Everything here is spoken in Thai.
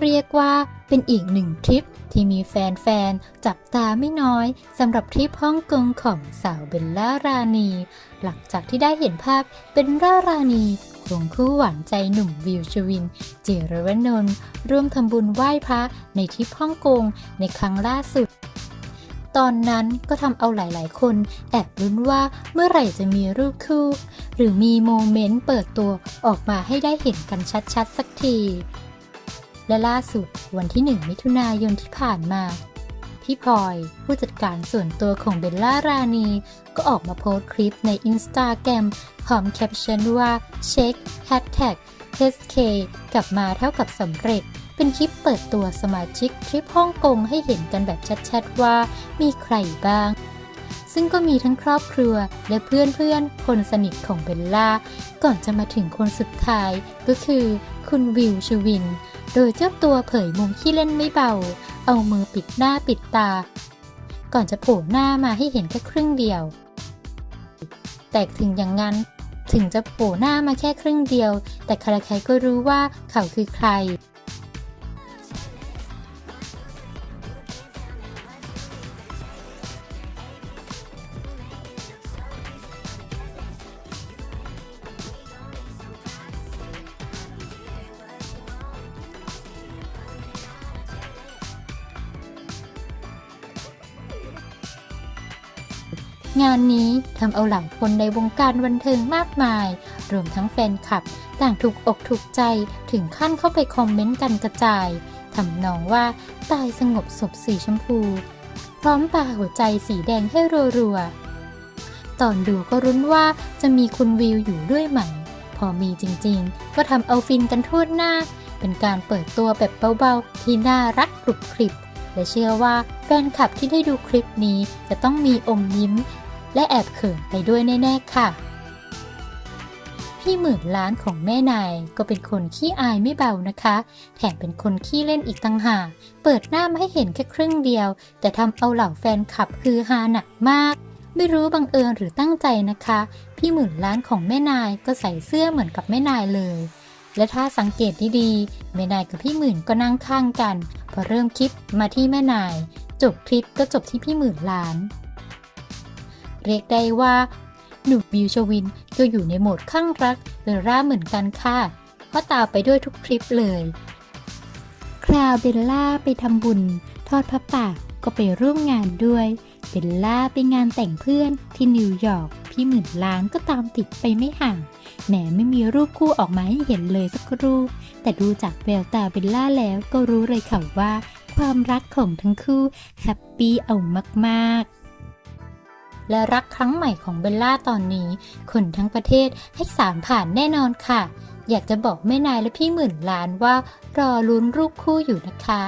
เรียกว่าเป็นอีกหนึ่งทริปที่มีแฟนๆ จับตาไม่น้อยสำหรับทริปฮ่องกงของสาวเบลล่ารานี หลังจากที่ได้เห็นภาพเป็นล่ารานีควงคู่หวานใจหนุ่มวิวชวิน เจรวนนท์ร่วมทำบุญไหว้พระในทริปฮ่องกงในครั้งล่าสุด ตอนนั้นก็ทำเอาหลายๆ คน แอบลุ้นว่าเมื่อไหร่จะมีรูปคู่ หรือมีโมเมนต์เปิดตัวออกมาให้ได้เห็นกันชัดๆ สักที และล่าสุดวันที่ 1 มิถุนายนที่ผ่านมา พี่พลอย ผู้จัดการส่วนตัวของเบลล่ารานี ก็ออกมาโพสต์คลิปในอินสตาแกรมพร้อมแคปชั่นว่าเช็คแฮชแท็ก SK กลับมาเท่ากับสำเร็จ เป็นคลิปเปิดตัวสมาชิกทริปฮ่องกงให้เห็นกันแบบชัดๆว่ามีใครบ้าง ซึ่งก็มีทั้งครอบครัวและเพื่อนๆ คนสนิทของเบลล่า ก่อนจะมาถึงคนสุดท้ายก็คือคุณวิวชวิน โดยเจ้าตัวเผยมุมขี้เล่นไม่เบา เอามือปิดหน้าปิดตา ก่อนจะโผล่หน้ามาให้เห็นแค่ครึ่งเดียว แต่ถึงอย่างนั้น ถึงจะโผล่หน้ามาแค่ครึ่งเดียว แต่ใครๆก็รู้ว่าเขาคือใคร งานนี้ทำเอาหลายคนในวงการบันเทิงมากมาย รวมทั้งแฟนคลับ ต่างถูกอกถูกใจถึงขั้นเข้าไปคอมเมนต์กันกระจายทำนองว่าตายสงบศพสีชมพู พร้อมปาหัวใจสีแดงให้รัวๆ ตอนดูก็รุ้นว่าจะมีคุณวิวอยู่ด้วยไหม พอมีจริงๆ ก็ทำเอาฟินกันทั่วหน้า เป็นการเปิดตัวแบบเบาๆ ที่น่ารักกรุบกริบ และเชื่อว่าแฟนคลับที่ได้ดูคลิปนี้จะต้องมีอมยิ้ม และแอบเขินไปด้วยแน่ ๆ ค่ะ พี่หมื่นล้านของแม่นายก็เป็นคนขี้อายไม่เบานะคะ แถมเป็นคนขี้เล่นอีกต่างหาก เปิดหน้ามาให้เห็นแค่ครึ่งเดียว แต่ทำเอาเหล่าแฟนคลับคือฮาหนักมากไม่รู้บังเอิญหรือตั้งใจนะคะ พี่หมื่นล้านของแม่นายก็ใส่เสื้อเหมือนกับแม่นายเลย และถ้าสังเกตดีๆแม่นายกับพี่หมื่นก็นั่งข้างกัน พอเริ่มคลิปมาที่แม่นาย จบคลิปก็จบที่พี่หมื่นล้าน เรียกได้ว่าหนุ่มวิวชวินก็อยู่ในโหมดข้างรักเบลล่าเหมือนกันค่ะเพราะตามไปด้วยทุกคลิปเลย คราวเบลล่าไปทำบุญ ทอดพระป่าก็ไปร่วมงานด้วย เบลล่าไปงานแต่งเพื่อนที่นิวยอร์ก พี่หมื่นล้านก็ตามติดไปไม่ห่าง แหมไม่มีรูปคู่ออกมาให้เห็นเลยสักรูป แต่ดูจากแววตาเบลล่าแล้วก็รู้เลยค่ะว่า ความรักของทั้งคู่แฮปปี้เอามากๆ และรักครั้งใหม่ของเบลล่าตอนนี้ คนทั้งประเทศให้สามผ่านแน่นอนค่ะ อยากจะบอกแม่นายและพี่หมื่นล้านว่ารอลุ้นรูปคู่อยู่นะคะ